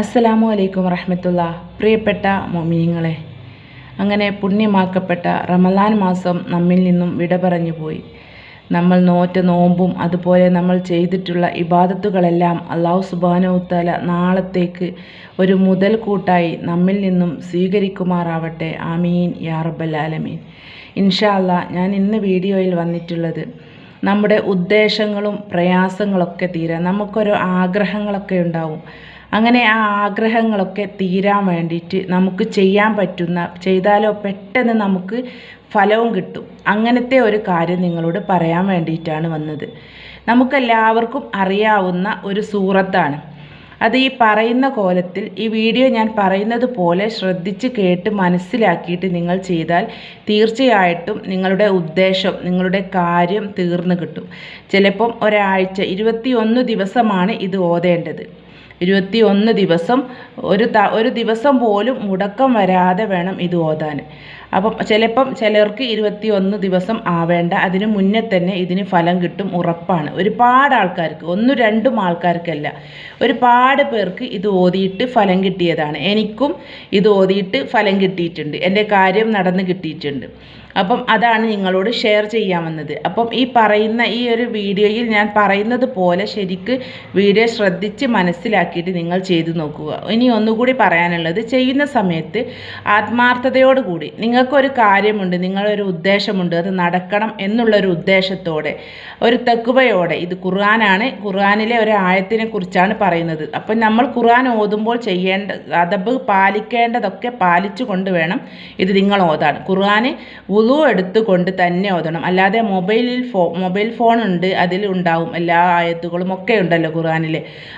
അസ്സലാമു അലൈക്കും വറഹമത്തുള്ള. പ്രിയപ്പെട്ട മൊമിനിങ്ങളെ അങ്ങനെ പുണ്യമാക്കപ്പെട്ട റമലാൻ മാസം നമ്മിൽ നിന്നും വിട പറഞ്ഞു പോയി. നമ്മൾ നോറ്റ നോമ്പും അതുപോലെ നമ്മൾ ചെയ്തിട്ടുള്ള ഇബാദത്തുകളെല്ലാം അള്ളാഹു സുബാനവുത്തല നാളത്തേക്ക് ഒരു മുതൽ കൂട്ടായി നമ്മിൽ നിന്നും സ്വീകരിക്കുമാറാവട്ടെ. ആമീൻ യാ റബ്ബൽ ആലമീൻ. ഇൻഷാ ഞാൻ ഇന്ന് വീഡിയോയിൽ വന്നിട്ടുള്ളത് നമ്മുടെ ഉദ്ദേശങ്ങളും പ്രയാസങ്ങളൊക്കെ തീരാൻ നമുക്കൊരു ആഗ്രഹങ്ങളൊക്കെ ഉണ്ടാവും. അങ്ങനെ ആ ആഗ്രഹങ്ങളൊക്കെ തീരാൻ വേണ്ടിയിട്ട് നമുക്ക് ചെയ്യാൻ പറ്റുന്ന ചെയ്താലോ പെട്ടെന്ന് നമുക്ക് ഫലവും കിട്ടും. അങ്ങനത്തെ ഒരു കാര്യം നിങ്ങളോട് പറയാൻ വേണ്ടിയിട്ടാണ് വന്നത്. നമുക്കെല്ലാവർക്കും അറിയാവുന്ന ഒരു സൂറത്താണ്. അത് ഈ പറയുന്ന കോലത്തിൽ ഈ വീഡിയോ ഞാൻ പറയുന്നത് പോലെ ശ്രദ്ധിച്ച് കേട്ട് മനസ്സിലാക്കിയിട്ട് നിങ്ങൾ ചെയ്താൽ തീർച്ചയായിട്ടും നിങ്ങളുടെ ഉദ്ദേശം നിങ്ങളുടെ കാര്യം തീർന്നു കിട്ടും. ചിലപ്പം ഒരാഴ്ച ഇരുപത്തിയൊന്ന് ദിവസമാണ് ഇത് ഓതേണ്ടത്. ഇരുപത്തി ഒന്ന് ദിവസം ഒരു ത ഒരു ദിവസം പോലും മുടക്കം വരാതെ വേണം ഇത് ഓതാൻ. അപ്പം ചിലപ്പം ചിലർക്ക് ഇരുപത്തി ഒന്ന് ദിവസം ആവേണ്ട. അതിന് മുന്നേ തന്നെ ഇതിന് ഫലം കിട്ടും ഉറപ്പാണ്. ഒരുപാട് ആൾക്കാർക്ക് ഒന്നും രണ്ടും ആൾക്കാർക്കല്ല ഒരുപാട് പേർക്ക് ഇത് ഓതിയിട്ട് ഫലം കിട്ടിയതാണ്. എനിക്കും ഇത് ഓതിയിട്ട് ഫലം കിട്ടിയിട്ടുണ്ട്. എന്റെ കാര്യം നടന്ന് കിട്ടിയിട്ടുണ്ട്. അപ്പം അതാണ് നിങ്ങളോട് ഷെയർ ചെയ്യാമെന്നത് അപ്പം ഈ പറയുന്ന ഈ ഒരു വീഡിയോയിൽ ഞാൻ പറയുന്നത് പോലെ ശരിക്ക് വീഡിയോ ശ്രദ്ധിച്ച് മനസ്സിലാക്കിയിട്ട് നിങ്ങൾ ചെയ്തു നോക്കുക. ഇനി ഒന്നുകൂടി പറയാനുള്ളത് ചെയ്യുന്ന സമയത്ത് ആത്മാർത്ഥതയോടുകൂടി നിങ്ങൾക്കൊരു കാര്യമുണ്ട് നിങ്ങളൊരു ഉദ്ദേശമുണ്ട് അത് നടക്കണം എന്നുള്ളൊരു ഉദ്ദേശത്തോടെ ഒരു തെക്കുവയോടെ ഇത് ഖുർആനാണ്. ഖുർആനിലെ ഒരു ആയത്തിനെ കുറിച്ചാണ് പറയുന്നത്. അപ്പം നമ്മൾ ഖുർആൻ ഓതുമ്പോൾ ചെയ്യേണ്ട അതബ് പാലിക്കേണ്ടതൊക്കെ പാലിച്ചു കൊണ്ട് വേണം ഇത് നിങ്ങൾ ഓതാണ് ഖുർആൻ ഉളു എടുത്തുകൊണ്ട് തന്നെ ഓതണം. അല്ലാതെ മൊബൈലിൽ ഫോ മൊബൈൽ ഫോൺ ഉണ്ട് അതിൽ ഉണ്ടാവും എല്ലാ ആയത്തുകളും ഒക്കെ ഉണ്ടല്ലോ ഖുർആാനിൽ.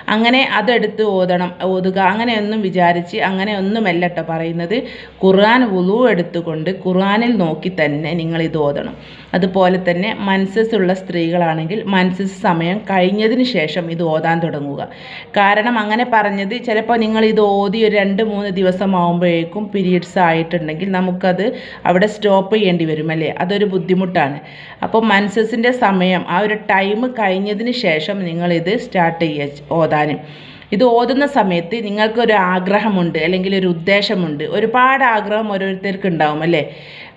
അങ്ങനെ അതെടുത്ത് ഓതണം ഓതുക. അങ്ങനെയൊന്നും വിചാരിച്ച് അങ്ങനെയൊന്നുമല്ല കേട്ടോ പറയുന്നത്. ഖുർആൻ ഉളു എടുത്തുകൊണ്ട് ഖുർആാനിൽ നോക്കി തന്നെ നിങ്ങൾ ഓതണം. അതുപോലെ തന്നെ മൻസസ് ഉള്ള സ്ത്രീകളാണെങ്കിൽ മൻസസ് സമയം കഴിഞ്ഞതിന് ശേഷം ഇത് ഓതാൻ തുടങ്ങുക. കാരണം അങ്ങനെ പറഞ്ഞത് ചിലപ്പോൾ നിങ്ങൾ ഇത് ഓതി ഒരു രണ്ട് മൂന്ന് ദിവസം ആകുമ്പോഴേക്കും പീരീഡ്സ് ആയിട്ടുണ്ടെങ്കിൽ നമുക്കത് അവിടെ സ്റ്റോപ്പ് ചെയ്യേണ്ടി വരും അല്ലേ? അതൊരു ബുദ്ധിമുട്ടാണ്. അപ്പോൾ മൻസസിന്റെ സമയം ആ ഒരു ടൈം കഴിഞ്ഞതിന് ശേഷം നിങ്ങളിത് സ്റ്റാർട്ട് ചെയ്യുക ഓതാനും. ഇത് ഓതുന്ന സമയത്ത് നിങ്ങൾക്കൊരു ആഗ്രഹമുണ്ട് അല്ലെങ്കിൽ ഒരു ഉദ്ദേശമുണ്ട്. ഒരുപാട് ആഗ്രഹം ഓരോരുത്തർക്ക് ഉണ്ടാവും അല്ലേ?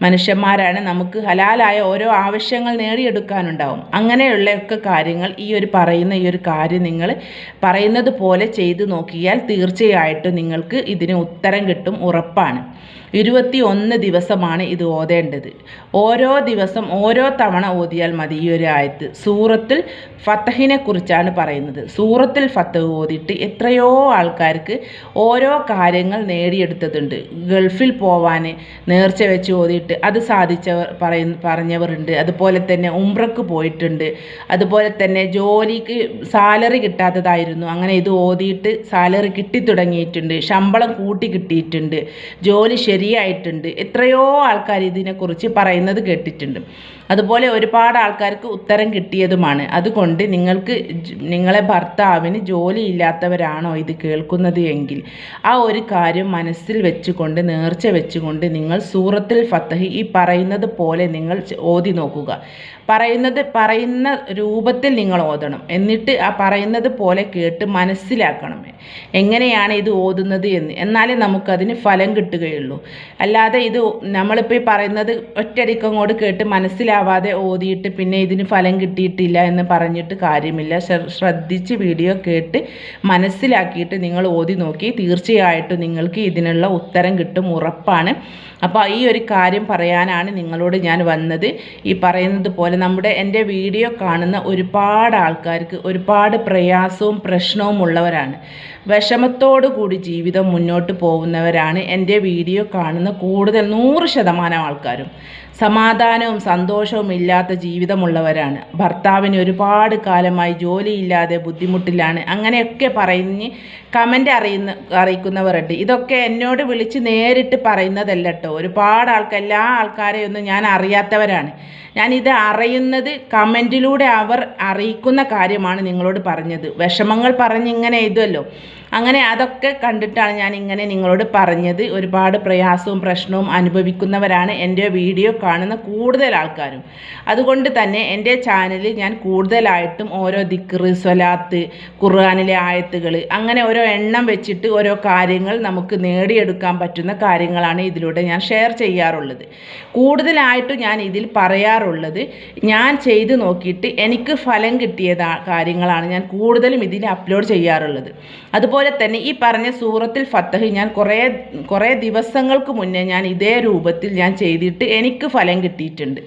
മനുഷ്യന്മാരാണ് നമുക്ക് ഹലാലായ ഓരോ ആവശ്യങ്ങൾ നേടിയെടുക്കാനുണ്ടാവും. അങ്ങനെയുള്ളയൊക്കെ കാര്യങ്ങൾ ഈ ഒരു പറയുന്ന ഈ ഒരു കാര്യം നിങ്ങൾ പറയുന്നത് പോലെ ചെയ്തു നോക്കിയാൽ തീർച്ചയായിട്ടും നിങ്ങൾക്ക് ഇതിന് ഉത്തരം കിട്ടും ഉറപ്പാണ്. ഇരുപത്തി ഒന്ന് ദിവസമാണ് ഇത് ഓതേണ്ടത്. ഓരോ ദിവസം ഓരോ തവണ ഓതിയാൽ മതി ഈ ഒരു ആയത്ത്. സൂറത്തിൽ ഫത്തഹിനെ കുറിച്ചാണ് പറയുന്നത്. സൂറത്തിൽ ഫത്തഹ് ഓതിയിട്ട് എത്രയോ ആൾക്കാർക്ക് ഓരോ കാര്യങ്ങൾ നേടിയെടുത്തതുണ്ട്. ഗൾഫിൽ പോവാൻ നേർച്ച വെച്ച് ഓതിയിട്ട് അത് സാധിച്ചവർ പറയ പറഞ്ഞവരുണ്ട്. അതുപോലെ തന്നെ ഉംറക്ക് പോയിട്ടുണ്ട്. അതുപോലെ തന്നെ ജോലിക്ക് സാലറി കിട്ടാത്തതായിരുന്നു. അങ്ങനെ ഇത് ഓതിയിട്ട് സാലറി കിട്ടി തുടങ്ങിയിട്ടുണ്ട് ശമ്പളം കൂട്ടി കിട്ടിയിട്ടുണ്ട്. ജോലി ശരിയായിട്ടുണ്ട്. എത്രയോ ആൾക്കാർ ഇതിനെക്കുറിച്ച് പറയുന്നത് കേട്ടിട്ടുണ്ട്. അതുപോലെ ഒരുപാട് ആൾക്കാർക്ക് ഉത്തരം കിട്ടിയതുമാണ്. അതുകൊണ്ട് നിങ്ങൾക്ക് നിങ്ങളെ ഭർത്താവിന് ജോലി ഇല്ലാത്തവരാണോ ഇത് കേൾക്കുന്നത് എങ്കിൽ ആ ഒരു കാര്യം മനസ്സിൽ വെച്ചുകൊണ്ട് നേർച്ച വെച്ചുകൊണ്ട് നിങ്ങൾ സൂറത്തിൽ ഫത്തഹ് ഈ പറയുന്നത് പോലെ നിങ്ങൾ ഓതി നോക്കുക. പറയുന്നത് പറയുന്ന രൂപത്തിൽ നിങ്ങൾ ഓതണം. എന്നിട്ട് ആ പറയുന്നത് പോലെ കേട്ട് മനസ്സിലാക്കണം. എങ്ങനെയാണ് ഇത് ഓതുന്നത് എന്ന്. എന്നാലേ നമുക്കതിന് ഫലം കിട്ടുകയുള്ളൂ. അല്ലാതെ ഇത് നമ്മളിപ്പോൾ ഈ പറയുന്നത് ഒറ്റയടിക്ക് അങ്ങോട്ട് കേട്ട് മനസ്സിലാവാതെ ഓതിയിട്ട് പിന്നെ ഇതിന് ഫലം കിട്ടിയിട്ടില്ല എന്ന് പറഞ്ഞിട്ട് കാര്യമില്ല. ശ്രദ്ധിച്ച് വീഡിയോ കേട്ട് മനസ്സിലാക്കിയിട്ട് നിങ്ങൾ ഓതി നോക്കി. തീർച്ചയായിട്ടും നിങ്ങൾക്ക് ഇതിനുള്ള ഉത്തരം കിട്ടും ഉറപ്പാണ്. അപ്പോൾ ഈ ഒരു കാര്യം പറയാനാണ് നിങ്ങളോട് ഞാൻ വന്നത്. ഈ പറയുന്നത് പോലെ നമ്മുടെ എന്റെ വീഡിയോ കാണുന്ന ഒരുപാട് ആൾക്കാർക്ക് ഒരുപാട് പ്രയാസവും പ്രശ്നവും ഉള്ളവരാണ്. വിഷമത്തോടു കൂടി ജീവിതം മുന്നോട്ട് പോകുന്നവരാണ് എന്റെ വീഡിയോ കാണുന്ന കൂടുതൽ നൂറ് ശതമാനം ആൾക്കാരും. സമാധാനവും സന്തോഷവും ഇല്ലാത്ത ജീവിതമുള്ളവരാണ്. ഭർത്താവിന് ഒരുപാട് കാലമായി ജോലിയില്ലാതെ ബുദ്ധിമുട്ടിലാണ്. അങ്ങനെയൊക്കെ പറഞ്ഞ് കമന്റ് അറിയുന്ന അറിയിക്കുന്നവരുണ്ട്. ഇതൊക്കെ എന്നോട് വിളിച്ച് നേരിട്ട് പറയുന്നതല്ല കേട്ടോ ഒരുപാട് ആൾക്കാർ എല്ലാ ആൾക്കാരെയൊന്നും ഞാൻ അറിയാത്തവരാണ്. ഞാനിത് അറിയുന്നത് കമന്റിലൂടെ അവർ അറിയിക്കുന്ന കാര്യമാണ് നിങ്ങളോട് പറഞ്ഞത്. വിഷമങ്ങൾ പറഞ്ഞിങ്ങനെ എഴുതുമല്ലോ അങ്ങനെ അതൊക്കെ കണ്ടിട്ടാണ് ഞാൻ ഇങ്ങനെ നിങ്ങളോട് പറഞ്ഞത്. ഒരുപാട് പ്രയാസവും പ്രശ്നവും അനുഭവിക്കുന്നവരാണ് എന്റെ വീഡിയോ കാണുന്ന കൂടുതൽ ആൾക്കാരും. അതുകൊണ്ട് തന്നെ എന്റെ ചാനലിൽ ഞാൻ കൂടുതലായിട്ടും ഓരോ ദിക്റ് സ്വലാത്ത് ഖുർആാനിലെ ആയത്തുകൾ അങ്ങനെ ഓരോ എണ്ണം വെച്ചിട്ട് ഓരോ കാര്യങ്ങൾ നമുക്ക് നേടിയെടുക്കാൻ പറ്റുന്ന കാര്യങ്ങളാണ് ഇതിലൂടെ ഞാൻ ഷെയർ ചെയ്യാറുള്ളത്. കൂടുതലായിട്ടും ഞാൻ ഇതിൽ പറയാറുള്ളത് ഞാൻ ചെയ്ത് നോക്കിയിട്ട് എനിക്ക് ഫലം കിട്ടിയ കാര്യങ്ങളാണ് ഞാൻ കൂടുതലും ഇതിൽ അപ്ലോഡ് ചെയ്യാറുള്ളത്. അതുപോലെ തന്നെ ഈ പറഞ്ഞ സൂറത്തിൽ ഫത്തഹ് ഞാൻ കുറേ കുറേ ദിവസങ്ങൾക്ക് മുന്നേ ഞാൻ ഇതേ രൂപത്തിൽ ഞാൻ ചെയ്തിട്ട് എനിക്ക് ഫലം കിട്ടിയിട്ടുണ്ട്.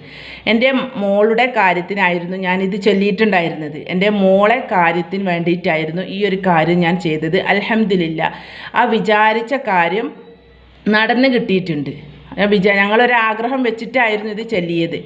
എന്റെ മോളുടെ കാര്യത്തിനായിരുന്നു ഞാൻ ഇത് ചൊല്ലിയിട്ടുണ്ടായിരുന്നത്. എന്റെ മോളെ കാര്യത്തിന് വേണ്ടിയിട്ടായിരുന്നു ഈ ഒരു കാര്യം ഞാൻ ചെയ്തത്. അലഹമില്ല ആ വിചാരിച്ച കാര്യം നടന്നു കിട്ടിയിട്ടുണ്ട്. വിചാ ഞങ്ങളൊരാഗ്രഹം വെച്ചിട്ടായിരുന്നു ഇത് ചൊല്ലിയത്.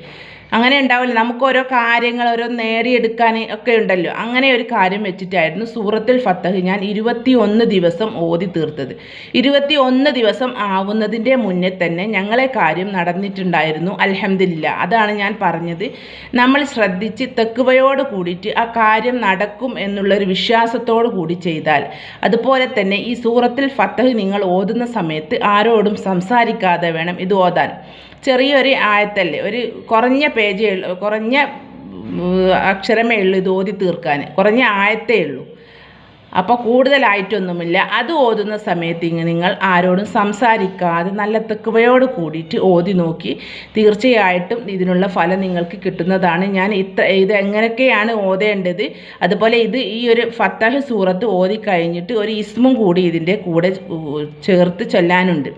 അങ്ങനെ ഉണ്ടാവില്ല. നമുക്ക് ഓരോ കാര്യങ്ങൾ ഓരോ നേടിയെടുക്കാൻ ഒക്കെ ഉണ്ടല്ലോ. അങ്ങനെ ഒരു കാര്യം വെച്ചിട്ടായിരുന്നു സൂറത്തിൽ ഫത്തഹ് ഞാൻ ഇരുപത്തി ഒന്ന് ദിവസം ഓതി തീർത്തത്. ഇരുപത്തി ഒന്ന് ദിവസം ആവുന്നതിന്റെ മുന്നേ തന്നെ ഞങ്ങളെ കാര്യം നടന്നിട്ടുണ്ടായിരുന്നു. അലഹമില്ല അതാണ് ഞാൻ പറഞ്ഞത്. നമ്മൾ ശ്രദ്ധിച്ച് തെക്കുവയോട് കൂടിയിട്ട് ആ കാര്യം നടക്കും എന്നുള്ളൊരു വിശ്വാസത്തോടു കൂടി ചെയ്താൽ. അതുപോലെ തന്നെ ഈ സൂറത്തിൽ ഫത്തഹ് നിങ്ങൾ ഓതുന്ന സമയത്ത് ആരോടും സംസാരിക്കാതെ വേണം ഇത് ഓതാൻ. ചെറിയൊരു ആയത്തല്ലേ ഒരു കുറഞ്ഞ പേജേ ഉള്ളൂ കുറഞ്ഞ അക്ഷരമേ ഉള്ളൂ ഇത് ഓതി തീർക്കാൻ കുറഞ്ഞ ആയത്തേ ഉള്ളൂ. അപ്പോൾ കൂടുതലായിട്ടൊന്നുമില്ല. അത് ഓതുന്ന സമയത്ത് ഇങ്ങനെ നിങ്ങൾ ആരോടും സംസാരിക്കാതെ നല്ല തെക്കുവയോട് കൂടിയിട്ട് ഓതി നോക്കി. തീർച്ചയായിട്ടും ഇതിനുള്ള ഫലം നിങ്ങൾക്ക് കിട്ടുന്നതാണ്. ഞാൻ ഇത്ര ഇത് എങ്ങനെയൊക്കെയാണ് ഓതേണ്ടത്? അതുപോലെ ഇത് ഈ ഒരു ഫത്താഹ് സൂറത്ത് ഓതി കഴിഞ്ഞിട്ട് ഒരു ഇസ്മും കൂടി ഇതിന്റെ കൂടെ ചേർത്ത് ചൊല്ലാനുണ്ട്.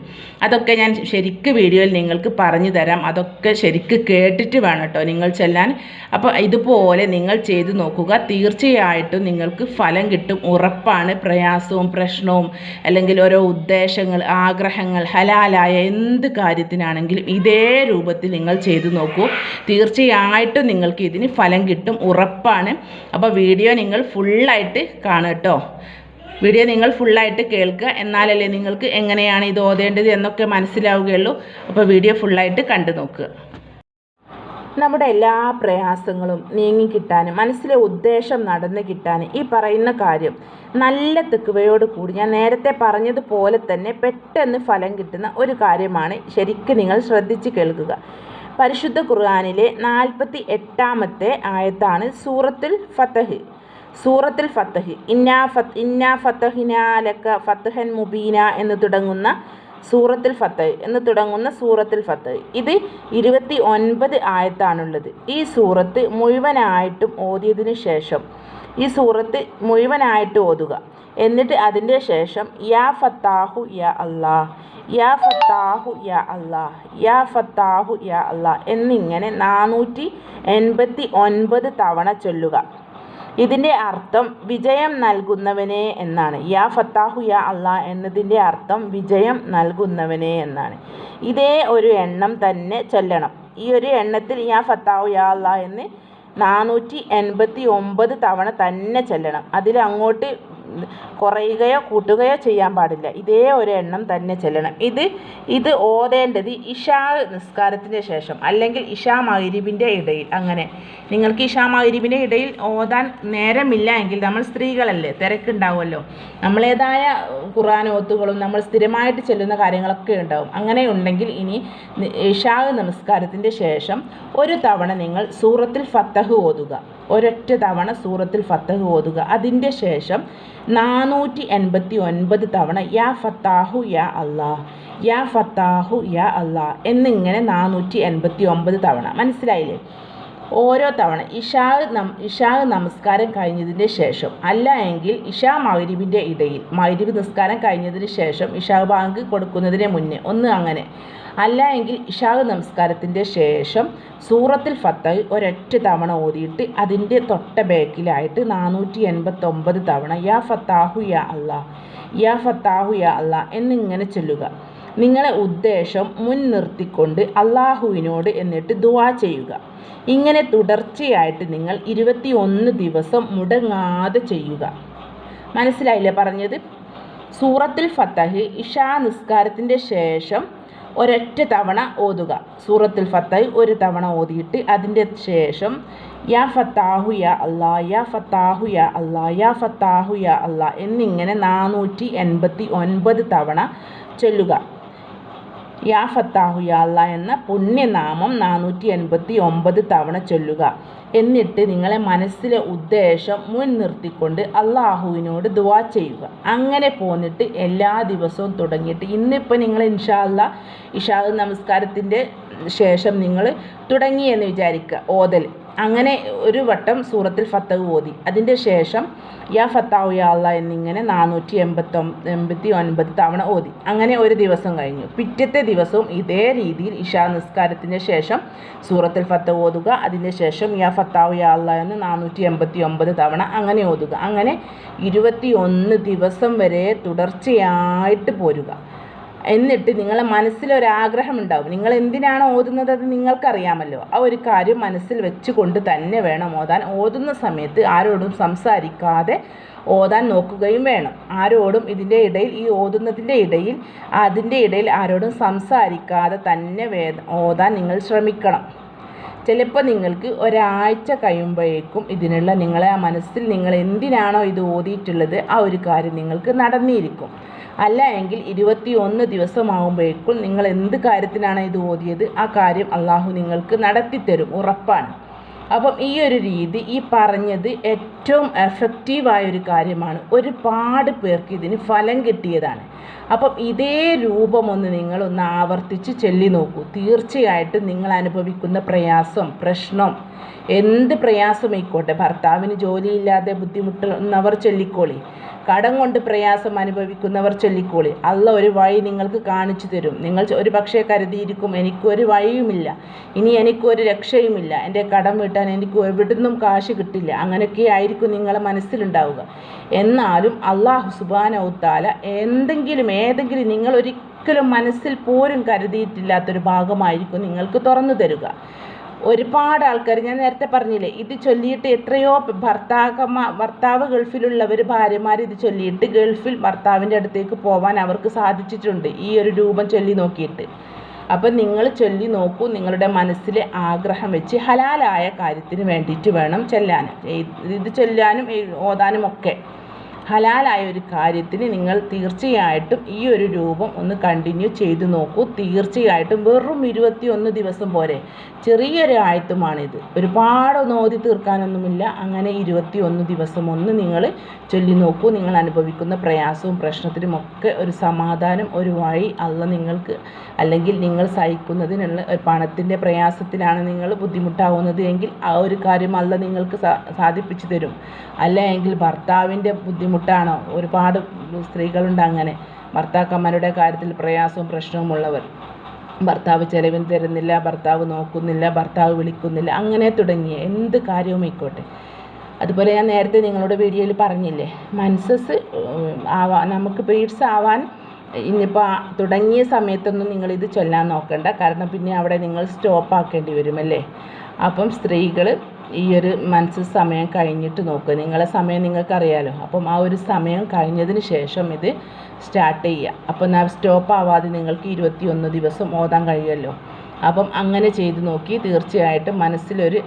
അതൊക്കെ ഞാൻ ശരിക്ക് വീഡിയോയിൽ നിങ്ങൾക്ക് പറഞ്ഞു തരാം. അതൊക്കെ ശരിക്ക് കേട്ടിട്ട് വേണം കേട്ടോ നിങ്ങൾ ചെല്ലാൻ. അപ്പോൾ ഇതുപോലെ നിങ്ങൾ ചെയ്തു നോക്കുക. തീർച്ചയായിട്ടും നിങ്ങൾക്ക് ഫലം കിട്ടും ഉറപ്പാണ് പ്രയാസവും പ്രശ്നവും അല്ലെങ്കിൽ ഓരോ ഉദ്ദേശങ്ങൾ ആഗ്രഹങ്ങൾ ഹലാലായ എന്ത് കാര്യത്തിനാണെങ്കിലും ഇതേ രൂപത്തിൽ നിങ്ങൾ ചെയ്തു നോക്കൂ. തീർച്ചയായിട്ടും നിങ്ങൾക്ക് ഇതിന് ഫലം കിട്ടും ഉറപ്പാണ്. അപ്പോൾ വീഡിയോ നിങ്ങൾ ഫുള്ളായിട്ട് കാണുക കേട്ടോ വീഡിയോ നിങ്ങൾ ഫുള്ളായിട്ട് കേൾക്കുക. എന്നാലല്ലേ നിങ്ങൾക്ക് എങ്ങനെയാണ് ഇത് ഓതേണ്ടത് എന്നൊക്കെ മനസ്സിലാവുകയുള്ളൂ. അപ്പോൾ വീഡിയോ ഫുള്ളായിട്ട് കണ്ടു നോക്കുക. നമ്മുടെ എല്ലാ പ്രയാസങ്ങളും നീങ്ങിക്കിട്ടാനും മനസ്സിലെ ഉദ്ദേശം നടന്നു കിട്ടാനും ഈ പറയുന്ന കാര്യം നല്ല തെക്കുവയോട് കൂടി ഞാൻ നേരത്തെ പറഞ്ഞതുപോലെ തന്നെ പെട്ടെന്ന് ഫലം കിട്ടുന്ന ഒരു കാര്യമാണ് ശരിക്കും നിങ്ങൾ ശ്രദ്ധിച്ച് കേൾക്കുക. പരിശുദ്ധ ഖുർആാനിലെ നാൽപ്പത്തി എട്ടാമത്തെ ആയത്താണ് സൂറത്തുൽ ഫത്തഹ് സൂറത്തുൽ ഫത്തഹ് ഇന്നാ ഫത്ത് ഇന്നാ ഫത്തഹിനാലക്ക ഫത്തഹൻ മുബീന എന്ന് തുടങ്ങുന്ന സൂറത്തുൽ ഫത്ത് എന്ന് തുടങ്ങുന്ന സൂറത്തുൽ ഫത്ത്. ഇത് ഇരുപത്തി ഒൻപത് ആയത്താണുള്ളത്. ഈ സൂറത്ത് മുഴുവനായിട്ടും ഓതിയതിനു ശേഷം ഈ സൂറത്ത് മുഴുവനായിട്ട് ഓതുക. എന്നിട്ട് അതിന്റെ ശേഷം യാ ഫത്താഹു യാ അല്ലാ യാ ഫത്താഹു യാ അല്ലാ യാ ഫത്താഹു യാ അല്ലാ എന്നിങ്ങനെ നാനൂറ്റി എൺപത്തി ഒൻപത് തവണ ചൊല്ലുക. ഇതിന്റെ അർത്ഥം വിജയം നൽകുന്നവനെ എന്നാണ്. യാ ഫത്താഹു യാ അള്ളാ എന്നതിന്റെ അർത്ഥം വിജയം നൽകുന്നവനെ എന്നാണ്. ഇതേ ഒരു എണ്ണം തന്നെ ചൊല്ലണം. ഈ ഒരു എണ്ണത്തിൽ യാ ഫത്താഹു യാ അള്ളാ എന്ന് നാനൂറ്റി എൺപത്തി ഒമ്പത് തവണ തന്നെ ചെല്ലണം. അതിൽ അങ്ങോട്ട് കുറയുകയോ കൂട്ടുകയോ ചെയ്യാൻ പാടില്ല. ഇതേ ഒരു എണ്ണം തന്നെ ചെല്ലണം. ഇത് ഇത് ഓതേണ്ടത് ഇഷാ നിസ്കാരത്തിന് ശേഷം അല്ലെങ്കിൽ ഇഷാ മൈരിബിന്റെ ഇടയിൽ. അങ്ങനെ. നിങ്ങൾക്ക് ഇഷാ മൈരിബിന്റെ ഇടയിൽ ഓതാൻ നേരമില്ല എങ്കിൽ നമ്മൾ സ്ത്രീകളല്ലേ? തിരക്കുണ്ടാവുമല്ലോ. നമ്മളേതായ ഖുറാൻ ഓത്തുകളും നമ്മൾ സ്ഥിരമായിട്ട് ചെല്ലുന്ന കാര്യങ്ങളൊക്കെ ഉണ്ടാവും. അങ്ങനെ ഉണ്ടെങ്കിൽ ഇനി ഇഷാ നമസ്കാരത്തിന്റെ ശേഷം ഒരു തവണ നിങ്ങൾ സൂറത്തിൽ ഫത്തഹ് ഓതുക. ഒരൊറ്റ തവണ സൂറത്തിൽ ഫത്തഹ് ഓതുക. അതിന്റെ ശേഷം നാനൂറ്റി എൺപത്തി ഒൻപത് തവണ യാ ഫത്താഹു യാ അള്ളാഹ് യാ ഫത്താഹു യാ അള്ളാഹ് എന്നിങ്ങനെ നാനൂറ്റി എൺപത്തി ഒമ്പത് തവണ. മനസ്സിലായില്ലേ? ഓരോ തവണ ഇഷാ നം ഇഷാ നമസ്കാരം കഴിഞ്ഞതിന്റെ ശേഷം അല്ല എങ്കിൽ ഇഷാ മൈരിബിന്റെ ഇടയിൽ മൈരിബ് നിസ്കാരം കഴിഞ്ഞതിന് ശേഷം ഇഷാ ബാങ്ക് കൊടുക്കുന്നതിന് മുന്നേ ഒന്ന് അങ്ങനെ. അല്ല എങ്കിൽ ഇഷാഹ് നമസ്കാരത്തിന്റെ ശേഷം സൂറത്തിൽ ഫത്തഹ് ഒരൊറ്റ തവണ ഓതിയിട്ട് അതിന്റെ തൊട്ട ബാക്കിലായിട്ട് നാനൂറ്റി എൺപത്തൊമ്പത് തവണ യാ ഫത്താഹു യാ അള്ളാഹ് യാ ഫത്താഹു യാ അള്ളാഹ് എന്നിങ്ങനെ ചൊല്ലുക. നിങ്ങളെ ഉദ്ദേശം മുൻനിർത്തിക്കൊണ്ട് അള്ളാഹുവിനോട് എന്നിട്ട് ദുവാ ചെയ്യുക. ഇങ്ങനെ തുടർച്ചയായിട്ട് നിങ്ങൾ ഇരുപത്തി ഒന്ന് ദിവസം മുടങ്ങാതെ ചെയ്യുക. മനസ്സിലായില്ലേ പറഞ്ഞത്? സൂറത്തുൽ ഫത്തഹ് ഇഷാ നിസ്കാരത്തിന്റെ ശേഷം ഒരൊറ്റ തവണ ഓതുക. സൂറത്തുൽ ഫത്തഹ് ഒരു തവണ ഓതിയിട്ട് അതിന്റെ ശേഷം യാ ഫത്താഹു യാ അല്ലാ യാ ഫത്താഹു യാ അല്ലാ യാ ഫത്താഹു യാ അല്ലാ എന്നിങ്ങനെ നാനൂറ്റി എൺപത്തി ഒൻപത് തവണ ചൊല്ലുക. യാ ഫത്താഹു യാ അല്ലാ എന്ന പുണ്യനാമം നാനൂറ്റി എൺപത്തി ഒമ്പത് തവണ ചൊല്ലുക. എന്നിട്ട് നിങ്ങളെ മനസ്സിലെ ഉദ്ദേശം മുൻനിർത്തിക്കൊണ്ട് അള്ളാഹുവിനോട് ദുവാ ചെയ്യുക. അങ്ങനെ പോന്നിട്ട് എല്ലാ ദിവസവും തുടങ്ങിയിട്ട് ഇന്നിപ്പോൾ നിങ്ങൾ ഇൻഷാ ഇഷാദ് ഇഷാ നമസ്കാരത്തിന്റെ ശേഷം നിങ്ങൾ തുടങ്ങി എന്ന് വിചാരിക്കുക ഓതൽ അങ്ങനെ ഒരു വട്ടം സൂറത്തിൽ ഫത്തഹ് ഓതി. അതിന്റെ ശേഷം യാ ഫത്താവ് യാ അല്ലാ എന്നിങ്ങനെ നാനൂറ്റി എൺപത്തൊ എൺപത്തി ഒൻപത് തവണ ഓതി. അങ്ങനെ ഒരു ദിവസം കഴിഞ്ഞു. പിറ്റത്തെ ദിവസവും ഇതേ രീതിയിൽ ഇഷാ നിസ്കാരത്തിന് ശേഷം സൂറത്തിൽ ഫത്തഹ് ഓതുക. അതിന്റെ ശേഷം യാ ഫത്താവ് യാ അല്ലാ എന്ന് നാനൂറ്റി എൺപത്തി ഒമ്പത് തവണ അങ്ങനെ ഓതുക. അങ്ങനെ ഇരുപത്തി ഒന്ന് ദിവസം വരെ തുടർച്ചയായിട്ട് പോരുക. എന്നിട്ട് നിങ്ങളെ മനസ്സിലൊരാഗ്രഹം ഉണ്ടാവും നിങ്ങൾ എന്തിനാണ് ഓതുന്നത് അത് നിങ്ങൾക്കറിയാമല്ലോ. ആ ഒരു കാര്യം മനസ്സിൽ വെച്ചുകൊണ്ട് തന്നെ വേണം ഓതാൻ. ഓതുന്ന സമയത്ത് ആരോടും സംസാരിക്കാതെ ഓതാൻ നോക്കുകയും വേണം. ആരോടും ഇതിന്റെ ഇടയിൽ ഈ ഓതുന്നതിന്റെ ഇടയിൽ അതിന്റെ ഇടയിൽ ആരോടും സംസാരിക്കാതെ തന്നെ വേ ഓതാൻ നിങ്ങൾ ശ്രമിക്കണം. ചിലപ്പോൾ നിങ്ങൾക്ക് ഒരാഴ്ച കഴിയുമ്പോഴേക്കും ഇതിനുള്ള നിങ്ങളെ ആ മനസ്സിൽ നിങ്ങൾ എന്തിനാണോ ഇത് ഓതിയിട്ടുള്ളത് ആ ഒരു കാര്യം നിങ്ങൾക്ക് നടന്നിരിക്കും. അല്ല എങ്കിൽ ഇരുപത്തി ഒന്ന് ദിവസമാകുമ്പോഴേക്കും നിങ്ങൾ എന്ത് കാര്യത്തിനാണ് ഇത് ഓതിയത്? ആ കാര്യം അള്ളാഹു നിങ്ങൾക്ക് നടത്തിത്തരും. ഉറപ്പാണ്. അപ്പം ഈ ഒരു രീതി ഈ പറഞ്ഞത് ഏറ്റവും എഫക്റ്റീവായ ഒരു കാര്യമാണ്. ഒരുപാട് പേർക്ക് ഇതിന് ഫലം കിട്ടിയതാണ്. അപ്പം ഇതേ രൂപമൊന്ന് നിങ്ങളൊന്ന് ആവർത്തിച്ച് ചൊല്ലി നോക്കൂ. തീർച്ചയായിട്ടും നിങ്ങൾ അനുഭവിക്കുന്ന പ്രയാസം പ്രശ്നം എന്ത് പ്രയാസമായിക്കോട്ടെ? ഭർത്താവിന് ജോലിയില്ലാതെ ബുദ്ധിമുട്ടുന്നവർ ചൊല്ലിക്കോളി. കടം കൊണ്ട് പ്രയാസം അനുഭവിക്കുന്നവർ ചൊല്ലിക്കോളി. അല്ല ഒരു വഴി നിങ്ങൾക്ക് കാണിച്ചു തരും. നിങ്ങൾ ഒരു പക്ഷേ കരുതിയിരിക്കും എനിക്കൊരു വഴിയുമില്ല. ഇനി എനിക്കൊരു രക്ഷയുമില്ല. എന്റെ കടം വീട്ടാൻ എനിക്ക് എവിടുന്നും കാശ് കിട്ടില്ല. അങ്ങനെയൊക്കെ ആയിരിക്കും നിങ്ങളെ മനസ്സിലുണ്ടാവുക. എന്നാലും അള്ളാഹു സുബാനൗത്താല എന്തെങ്കിലും ഏതെങ്കിലും നിങ്ങൾ ഒരിക്കലും മനസ്സിൽ പോലും കരുതിയിട്ടില്ലാത്തൊരു ഭാഗമായിരിക്കും നിങ്ങൾക്ക് തുറന്നു തരുക. ഒരുപാട് ആൾക്കാർ ഞാൻ നേരത്തെ പറഞ്ഞില്ലേ ഇത് ചൊല്ലിയിട്ട് എത്രയോ ഭർത്താക്കന്മാർ ഭർത്താവ് ഗൾഫിലുള്ളവർ ഭാര്യമാർ ഇത് ചൊല്ലിയിട്ട് ഗൾഫിൽ ഭർത്താവിന്റെ അടുത്തേക്ക് പോകാൻ അവർക്ക് സാധിച്ചിട്ടുണ്ട് ഈ ഒരു രൂപം ചൊല്ലി നോക്കിയിട്ട്. അപ്പം നിങ്ങൾ ചൊല്ലി നോക്കൂ നിങ്ങളുടെ മനസ്സിലെ ആഗ്രഹം വെച്ച് ഹലാലായ കാര്യത്തിന് വേണ്ടിയിട്ട് വേണം ചെല്ലാനും ഇത് ചൊല്ലാനും ഓതാനും ഒക്കെ. ഹലാലായ ഒരു കാര്യത്തിന് നിങ്ങൾ തീർച്ചയായിട്ടും ഈ ഒരു രൂപം ഒന്ന് കണ്ടിന്യൂ ചെയ്തു നോക്കൂ. തീർച്ചയായിട്ടും വെറും ഒന്ന് ദിവസം പോലെ ചെറിയൊരു ആയത്തുമാണിത്. ഒരുപാടൊന്നും ഓതി തീർക്കാനൊന്നുമില്ല. അങ്ങനെ ഒന്ന് ദിവസം ഒന്ന് നിങ്ങൾ ചൊല്ലി നോക്കൂ. നിങ്ങൾ അനുഭവിക്കുന്ന പ്രയാസവും പ്രശ്നത്തിനുമൊക്കെ ഒരു സമാധാനം ഒരു വഴി അല്ല നിങ്ങൾക്ക്. അല്ലെങ്കിൽ നിങ്ങൾ സഹിക്കുന്നതിനുള്ള പണത്തിന്റെ പ്രയാസത്തിലാണ് നിങ്ങൾ ബുദ്ധിമുട്ടാവുന്നത് എങ്കിൽ ആ ഒരു കാര്യം അല്ല നിങ്ങൾക്ക് സാധിപ്പിച്ചു തരും. അല്ല എങ്കിൽ ഭർത്താവിന്റെ ബുദ്ധിമുട്ടാണോ. ഒരുപാട് സ്ത്രീകളുണ്ട് അങ്ങനെ. ഭർത്താക്കന്മാരുടെ കാര്യത്തിൽ പ്രയാസവും പ്രശ്നവും ഉള്ളവർ. ഭർത്താവ് ചിലവിന് തരുന്നില്ല ഭർത്താവ് നോക്കുന്നില്ല ഭർത്താവ് വിളിക്കുന്നില്ല അങ്ങനെ തുടങ്ങിയ എന്ത് കാര്യവും ആയിക്കോട്ടെ. അതുപോലെ ഞാൻ നേരത്തെ നിങ്ങളുടെ വീഡിയോയിൽ പറഞ്ഞില്ലേ മൻസസ് ആവാൻ നമുക്ക് പീരീഡ്സ് ആവാൻ ഇനിയിപ്പോൾ തുടങ്ങിയ സമയത്തൊന്നും നിങ്ങളിത് ചൊല്ലാൻ നോക്കണ്ട. കാരണം പിന്നെ അവിടെ നിങ്ങൾ സ്റ്റോപ്പ് ആക്കേണ്ടി വരുമല്ലേ അപ്പം സ്ത്രീകൾ ഈ ഒരു മനസ്സ് സമയം കഴിഞ്ഞിട്ട് നോക്കുക നിങ്ങളെ സമയം നിങ്ങൾക്കറിയാലോ. അപ്പം ആ ഒരു സമയം കഴിഞ്ഞതിന് ശേഷം ഇത് സ്റ്റാർട്ട് ചെയ്യുക. അപ്പം ആ സ്റ്റോപ്പ് ആവാതെ നിങ്ങൾക്ക് ഇരുപത്തി ഒന്ന് ദിവസം ഓതാൻ കഴിയുമല്ലോ. അപ്പം അങ്ങനെ ചെയ്ത് നോക്കി തീർച്ചയായിട്ടും മനസ്സിലൊരു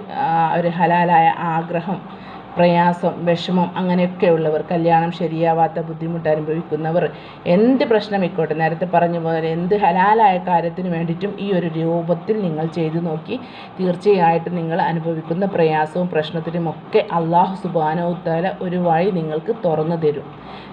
ഒരു ഹലാലായ ആഗ്രഹം പ്രയാസം വിഷമം അങ്ങനെയൊക്കെ ഉള്ളവർ കല്യാണം ശരിയാവാത്ത ബുദ്ധിമുട്ട് അനുഭവിക്കുന്നവർ എന്ത് പ്രശ്നം പ്രശ്നമായിക്കോട്ടെ നേരത്തെ പറഞ്ഞ പോലെ എന്ത് ഹലാലായ കാര്യത്തിന് വേണ്ടിയിട്ടും ഈ ഒരു രൂപത്തിൽ നിങ്ങൾ ചെയ്തു നോക്കി തീർച്ചയായിട്ടും നിങ്ങൾ അനുഭവിക്കുന്ന പ്രയാസവും പ്രശ്നത്തിനുമൊക്കെ അള്ളാഹു സുബാനോത്താല ഒരു വഴി നിങ്ങൾക്ക് തുറന്നു തരും.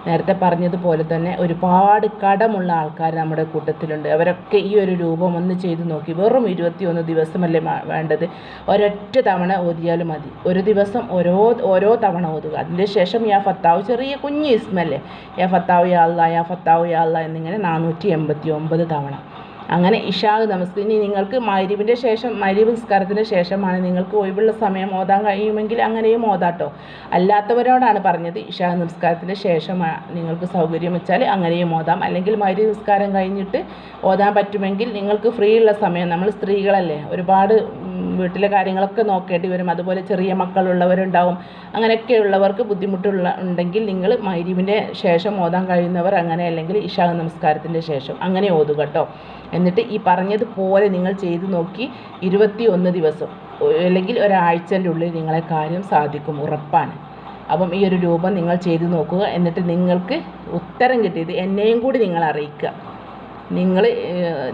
നേരത്തെ പറഞ്ഞതുപോലെ തന്നെ ഒരുപാട് കടമുള്ള ആൾക്കാർ നമ്മുടെ കൂട്ടത്തിലുണ്ട്. അവരൊക്കെ ഈ ഒരു രൂപം ഒന്ന് ചെയ്തു നോക്കി. വെറും ഇരുപത്തിയൊന്ന് ദിവസമല്ലേ വേണ്ടത്? ഒരൊറ്റ തവണ ഓതിയാലും മതി. ഒരു ദിവസം ഓരോ ഓരോ തവണ ഓതുക. അതിന്റെ ശേഷം യാ ഫത്താവ് ചെറിയ കുഞ്ഞ് ഇസ്മല്ലേ? യാ ഫത്താവ് യാ അല്ല യാ ഫത്താവ് യാ അല്ല എന്നിങ്ങനെ നാനൂറ്റി എൺപത്തി ഒമ്പത് തവണ. അങ്ങനെ ഇഷാഹ് നമസ്കാരം ഇനി നിങ്ങൾക്ക് മൈരീബിന്റെ ശേഷം മൈരീബ് നിസ്കാരത്തിന് ശേഷമാണ് നിങ്ങൾക്ക് ഒഴിവുള്ള സമയം ഓതാൻ കഴിയുമെങ്കിൽ അങ്ങനെയും ഓതാട്ടോ. അല്ലാത്തവരോടാണ് പറഞ്ഞത് ഇഷാഹ് നമസ്കാരത്തിന് ശേഷം നിങ്ങൾക്ക് സൗകര്യം വെച്ചാൽ അങ്ങനെയും ഓതാം. അല്ലെങ്കിൽ മൈരീബ് നിസ്കാരം കഴിഞ്ഞിട്ട് ഓതാൻ പറ്റുമെങ്കിൽ നിങ്ങൾക്ക് ഫ്രീ ഉള്ള സമയം. നമ്മൾ സ്ത്രീകളല്ലേ ഒരുപാട് വീട്ടിലെ കാര്യങ്ങളൊക്കെ നോക്കേണ്ടി വരും. അതുപോലെ ചെറിയ മക്കളുള്ളവരുണ്ടാവും. അങ്ങനെയൊക്കെയുള്ളവർക്ക് ബുദ്ധിമുട്ടുള്ള ഉണ്ടെങ്കിൽ നിങ്ങൾ മൈരീവിന്റെ ശേഷം ഓതാൻ കഴിയുന്നവർ അങ്ങനെ അല്ലെങ്കിൽ ഇഷാ നമസ്കാരത്തിന്റെ ശേഷം അങ്ങനെ ഓതുക കേട്ടോ. എന്നിട്ട് ഈ പറഞ്ഞതുപോലെ നിങ്ങൾ ചെയ്തു നോക്കി ഇരുപത്തി ഒന്ന് ദിവസം അല്ലെങ്കിൽ ഒരാഴ്ചന്റെ ഉള്ളിൽ നിങ്ങളെ കാര്യം സാധിക്കും ഉറപ്പാണ്. അപ്പം ഈ ഒരു രൂപം നിങ്ങൾ ചെയ്തു നോക്കുക. എന്നിട്ട് നിങ്ങൾക്ക് ഉത്തരം കിട്ടിയത് എന്നെയും കൂടി നിങ്ങൾ അറിയിക്കുക. നിങ്ങൾ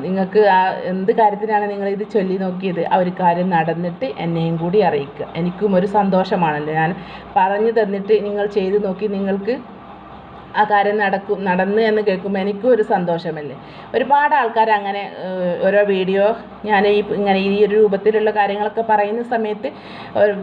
നിങ്ങൾക്ക് ആ എന്ത് കാര്യത്തിനാണ് നിങ്ങൾ ഇത് ചൊല്ലി നോക്കിയത്? ആ ഒരു കാര്യം നടന്നിട്ട് എന്നെയും കൂടി അറിയിക്കുക. എനിക്കും ഒരു സന്തോഷമാണല്ലോ. ഞാൻ പറഞ്ഞു തന്നിട്ട് നിങ്ങൾ ചെയ്തു നോക്കി നിങ്ങൾക്ക് ആ കാര്യം നടക്കും നടന്നു എന്ന് കേൾക്കുമ്പോൾ എനിക്കും ഒരു സന്തോഷമല്ലേ? ഒരുപാട് ആൾക്കാർ അങ്ങനെ ഓരോ വീഡിയോ ഞാൻ ഈ ഇങ്ങനെ ഈ ഒരു രൂപത്തിലുള്ള കാര്യങ്ങളൊക്കെ പറയുന്ന സമയത്ത്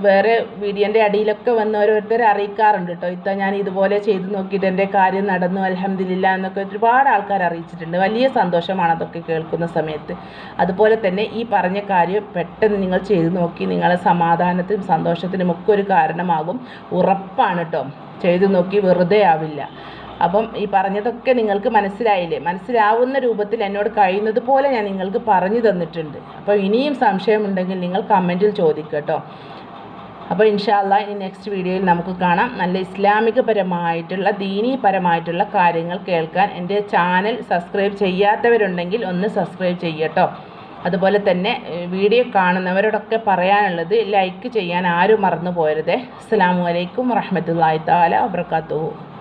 വേറെ വീഡിയോന്റെ അടിയിലൊക്കെ വന്ന് ഓരോരുത്തരെ അറിയിക്കാറുണ്ട് കേട്ടോ. ഇത്ത ഞാൻ ഇതുപോലെ ചെയ്തു നോക്കിയിട്ട് എന്റെ കാര്യം നടന്നു അലഹമില്ല എന്നൊക്കെ ഒരുപാട് ആൾക്കാർ അറിയിച്ചിട്ടുണ്ട്. വലിയ സന്തോഷമാണ് അതൊക്കെ കേൾക്കുന്ന സമയത്ത്. അതുപോലെ തന്നെ ഈ പറഞ്ഞ കാര്യം പെട്ടെന്ന് നിങ്ങൾ ചെയ്തു നോക്കി നിങ്ങളെ സമാധാനത്തിനും സന്തോഷത്തിനും ഒക്കെ ഒരു കാരണമാകും. ഉറപ്പാണ് കേട്ടോ. ചെയ്തു നോക്കി വെറുതെ ആവില്ല. അപ്പം ഈ പറഞ്ഞതൊക്കെ നിങ്ങൾക്ക് മനസ്സിലായില്ലേ? മനസ്സിലാവുന്ന രൂപത്തിൽ എന്നോട് കഴിയുന്നത് പോലെ ഞാൻ നിങ്ങൾക്ക് പറഞ്ഞു തന്നിട്ടുണ്ട്. അപ്പോൾ ഇനിയും സംശയമുണ്ടെങ്കിൽ നിങ്ങൾ കമന്റിൽ ചോദിക്കട്ടോ. കേട്ടോ അപ്പോൾ ഇൻഷാല്ല ഇനി നെക്സ്റ്റ് വീഡിയോയിൽ നമുക്ക് കാണാം. നല്ല ഇസ്ലാമികപരമായിട്ടുള്ള ദീനീപരമായിട്ടുള്ള കാര്യങ്ങൾ കേൾക്കാൻ എന്റെ ചാനൽ സബ്സ്ക്രൈബ് ചെയ്യാത്തവരുണ്ടെങ്കിൽ ഒന്ന് സബ്സ്ക്രൈബ് ചെയ്യട്ടോ. അതുപോലെ തന്നെ വീഡിയോ കാണുന്നവരോടൊക്കെ പറയാനുള്ളത് ലൈക്ക് ചെയ്യാൻ ആരും മറന്നു പോരുതേ അസ്സാം വലൈക്കും വറഹമത്തല്ലാ താല വാബർക്കാത്തു